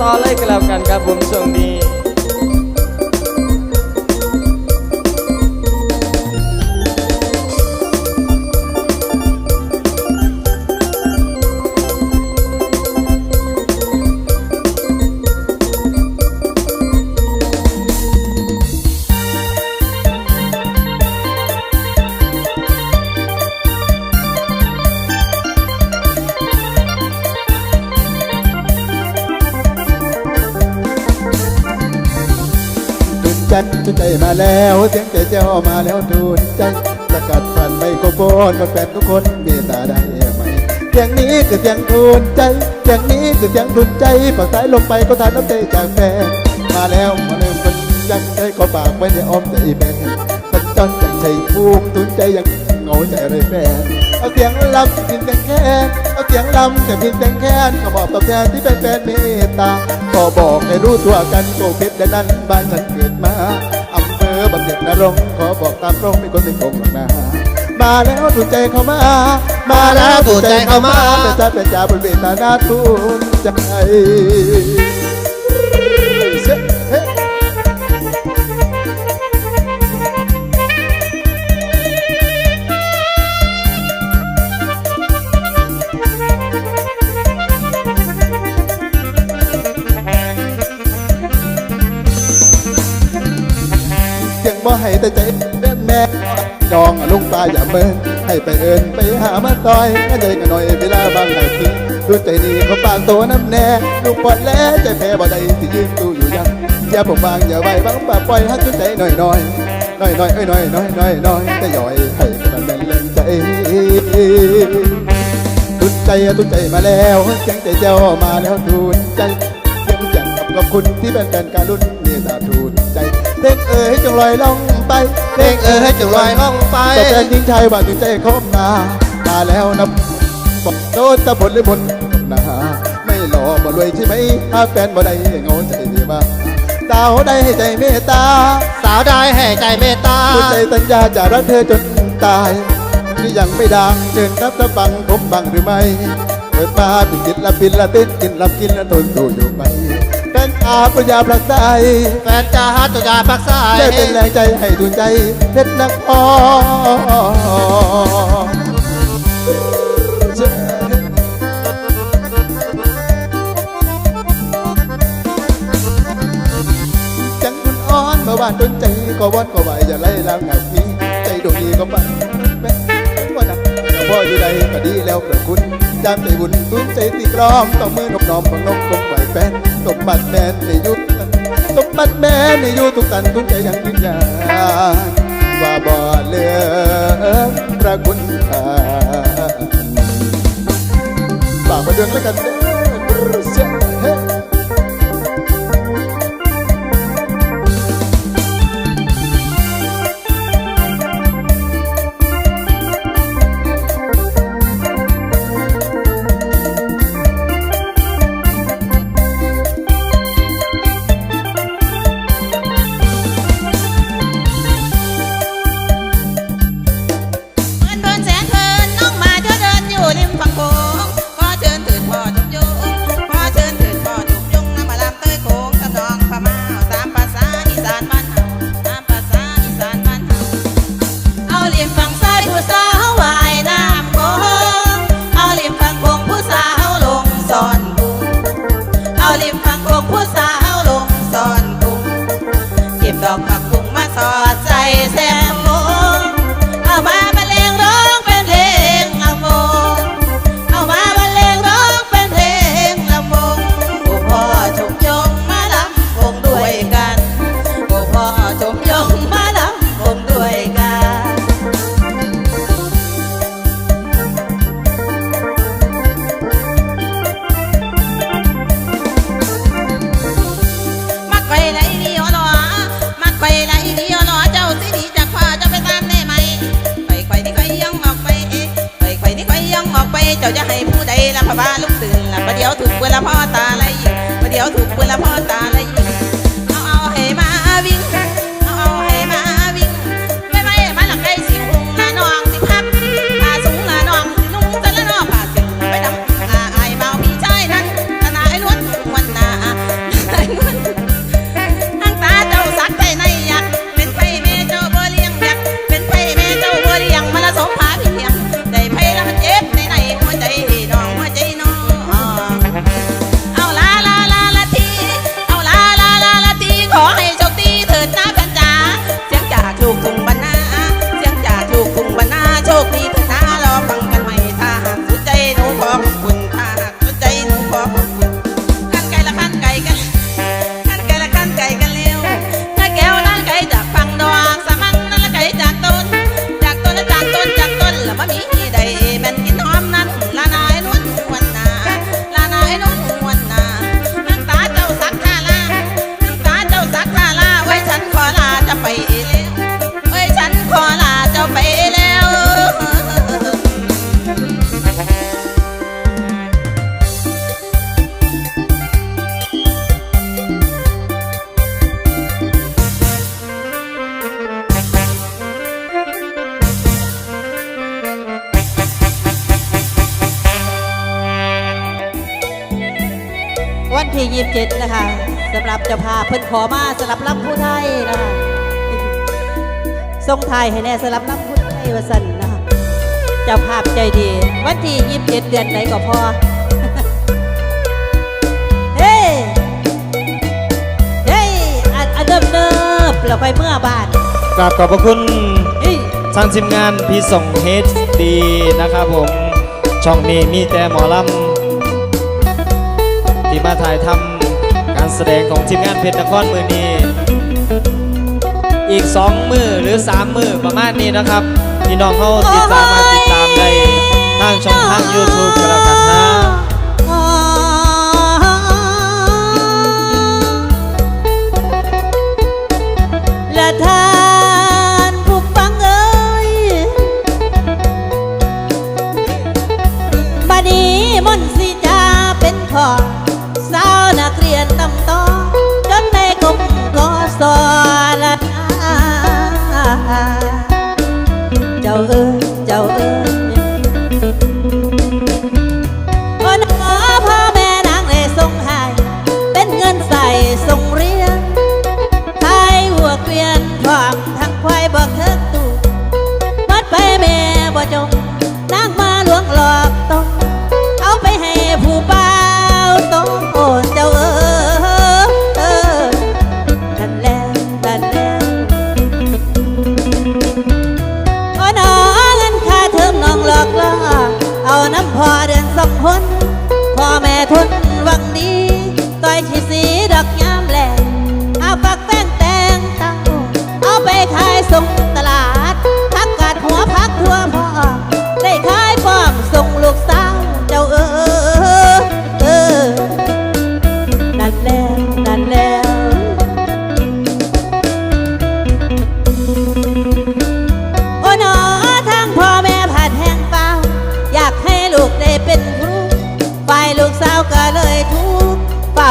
ต่อเลยก็แล้วกันครับผมช่วงนี้ แล้วเสียงใจเจ้ามาแล้วตุนใจประกาศผ่านไมโครโฟนคนแฟนทุกคนเมตตาได้ไหมเสียงนี้คือเสียงทุนใจเสียงนี้คือเสียงทุนใจปากสายลงไปก็ทานน้ำใจจากแฟนมาแล้วมาเริ่มคนยังใจก็ฝากไว้ในอ้อมใจแฟนสัจรจากชัยภูมิทุนใจยังเงาใจอะไรแฟนเอาเสียงลำกินเสียงแค้นเอาเสียงลำแต่เพียงเสียงแค้นก็บอกตอบแทนที่เป็นแฟนเมตตาก็บอกให้รู้ตัวกันโกเพชรและนั้นบ้านฉันเกิดมา บำเหน็จนรงค์ขอบอกตามตรงไม่คนไม่โกงหรอกนะมาแล้วถูกใจเข้ามา มาแล้วถูกใจเข้ามาเป็นตาเป็นจ่าบนเวทนาทุนใจ ไปเอินไปหามาต่อยก็ใจกันหน่อยเวลาบางไหนทีดูใจดีเขาปากโตน้ำแน่ลูกปอดแล้วใจแพ้บ่ได้ที่ยืนตู้อยู่ยังอย่าผมบางอย่าไว้บางปากปล่อยให้จุดใจหน่อยหน่อยหน่อยหน่อยเอ้ยหน่อยหน่อยหน่อยหน่อยแต่ย่อยให้กันเป็นแรงใจตุนใจตุนใจมาแล้วเสียงใจเจ้ามาแล้วตุนใจ จังกับคุณที่เป็นแฟนการรุ่นเมตตาทุนใจเพลงเอ๋ยจงลอยล่องไปเพลงเอ๋ยจงลอยล่องไปแต่แฟนยิงชายว่าตุนใจเข้ามามาแล้วนะบอกโดนตะบนหรือผลนะไม่หล่อบ่รวยใช่ไหมถ้าแฟนบ่ได้เงาใจดีมาสาวได้ให้ใจเมตตา สาวได้ให้ใจเมตตาใจสัญญาจะรักเธอจนตายที่ยังไม่ดังเชิญรับถ้าฟังผมบังหรือไม่เปิดมาปิดกินละปินละติดกินละกินละทนสู้อยู่ไป แฟนอาปัญญาพลักใจแฟนจ้าตุยาปักสายได้เป็นแรงใจให้ดูใจเพชรนักอจังคุณอ่อนเมื่อวานดนใจก็วอนก็ไหวอย่าไล่ล้างหักมีใจดวงดีก็ปันแม่ว่านักก็พ่ออยู่ใดก็ดีแล้วกระคุณ จามใจบุญตุ้นใจตีกรอมต้องมือนบน้อมของนกกลมไหวแฟนสมบัติแม่ในยุทธสมบัติแม่ในยุทธทุกตันตุ้นใจยังยืนยานว่าบ่เลือพระคุณค่าฝากมาเดินแล้วกันเด้อ เจ้าจะให้ผู้ใดละพะบ้าลุกตื่นละประเดี๋ยวถูกเวลาพ่อตาไล่ยิงประเดี๋ยวถูกเวลาพ่อ เจ็ดนะคะสำหรับเจ้าภาพเพิ่นขอมาสำหรับรับผู้ไทยนะคะส่งไทยให้แน่สำหรับรับผู้ไทยวสันนะคะเจ้าภาพใจดี วันที่ยี่สิบเจ็ดเดือนไหนก็พอเฮ้เฮ้อัเดิมเดิมเราไปเมื่อบานกราบขอบพระคุณทางทีมงานพี่ส่งเฮดดีนะครับผม ช่องมีมีแต่หมอลำ ที่มาถ่ายทำการแสดงของทีมงานเพชรนครมือนี้ อีก 2 มือหรือ 3 มือประมาณนี้นะครับ พี่น้องเขาติดตามมาติดตามในทางช่องทาง YouTube กันแล้วกันนะ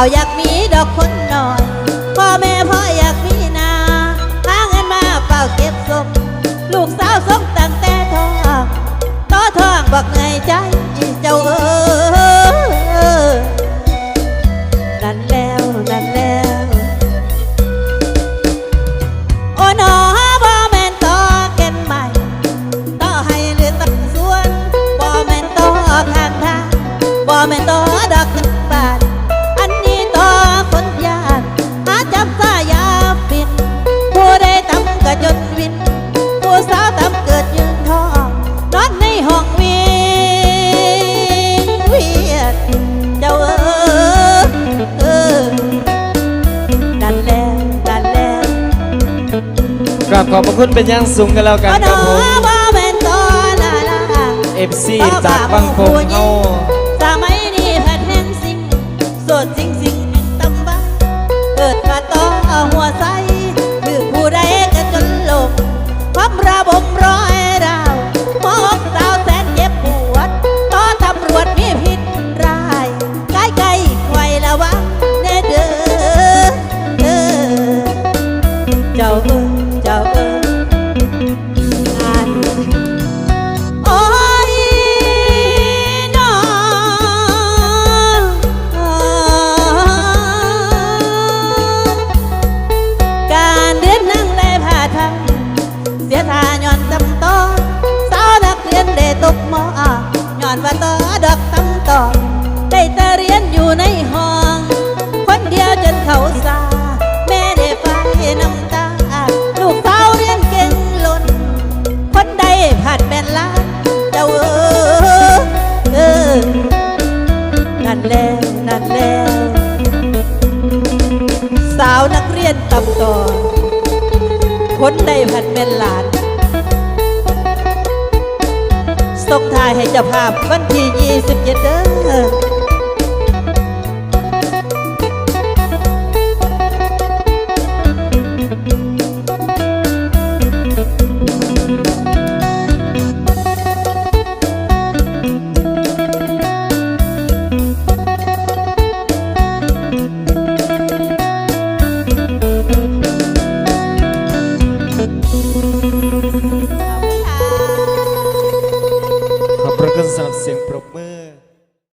าอยากมีดอกคนหน่อย คุณเป็นยังสูงกันแล้วกันครับผมเอฟซีจากบางโพงเอา สาวนักเรียนตำต่อคนใดพันเม็นหลานส่งทายให้เจ้าภาพวันที่ยี่สิบเจ็ดเด้อ